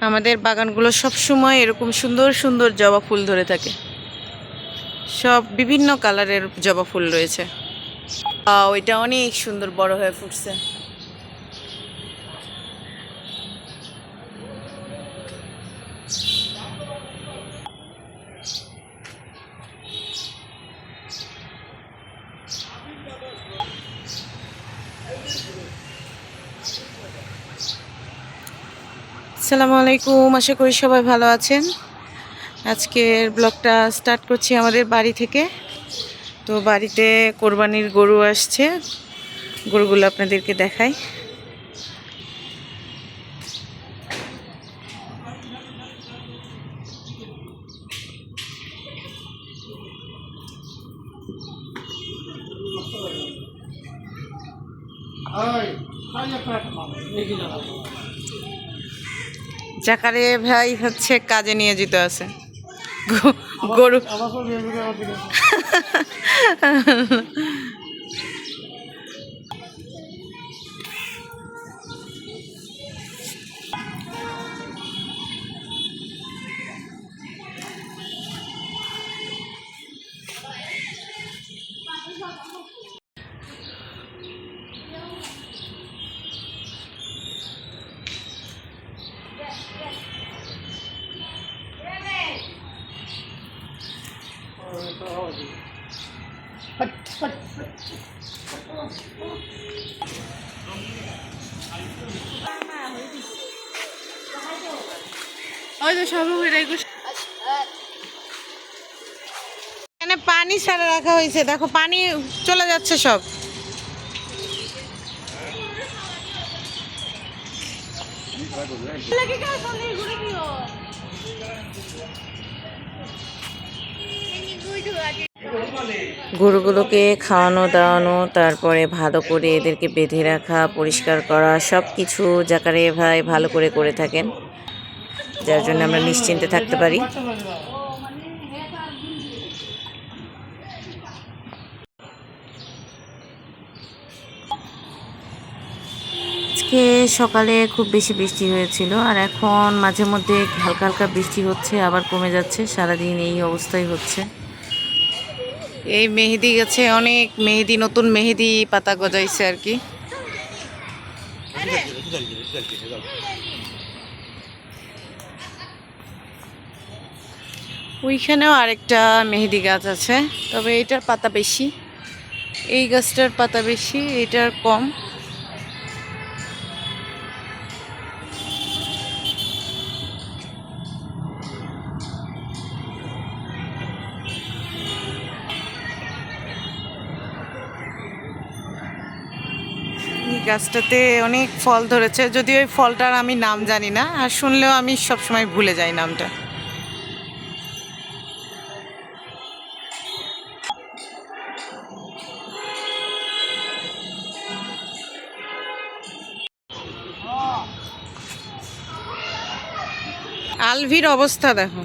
আমাদের বাগানগুলো সব সময় এরকম সুন্দর সুন্দর জবা ফুল ধরে থাকে। সব বিভিন্ন কালারের জবা ফুল রয়েছে। ওইটা অনেক সুন্দর বড় হয়ে ফুটছে। আসসালামু আলাইকুম, আশা করি সবাই ভালো আছেন। আজকের ব্লগটা স্টার্ট করছি আমাদের বাড়ি থেকে। তো বাড়িতে কোরবানির গরু আসছে। গরুগুলো আপনাদেরকে দেখাই। জাকারে ভাই হচ্ছে কাজে নিয়োজিত আছে। গরু এখানে পানি ছাড়া রাখা হয়েছে। দেখো পানি চলে যাচ্ছে সব। গরুগুলোকে খাওয়ানো, দাওয়ানো, তারপরে ভালো করে এদেরকে বেঁধে রাখা, পরিষ্কার করা সব কিছু জাকারে ভাই ভালো করে করে থাকেন, যার জন্য আমরা নিশ্চিন্তে থাকতে পারি। আজকে সকালে খুব বেশি বৃষ্টি হয়েছিল, আর এখন মাঝে মধ্যে হালকা হালকা বৃষ্টি হচ্ছে, আবার কমে যাচ্ছে, সারাদিন এই অবস্থাই হচ্ছে। এই মেহেদি গাছে অনেক মেহেদি, নতুন মেহেদি পাতা গজাইছে আর কি। ওইখানেও আরেকটা মেহেদি গাছ আছে, তবে এটার পাতা বেশি। এই গাছটার পাতা বেশি, এটার কম। গাছটাতে অনেক ফল ধরেছে, যদিও ওই ফলটার আমি নাম জানি না, আর শুনলেও আমি সবসময় ভুলে যাই নামটা। আলভির অবস্থা দেখো।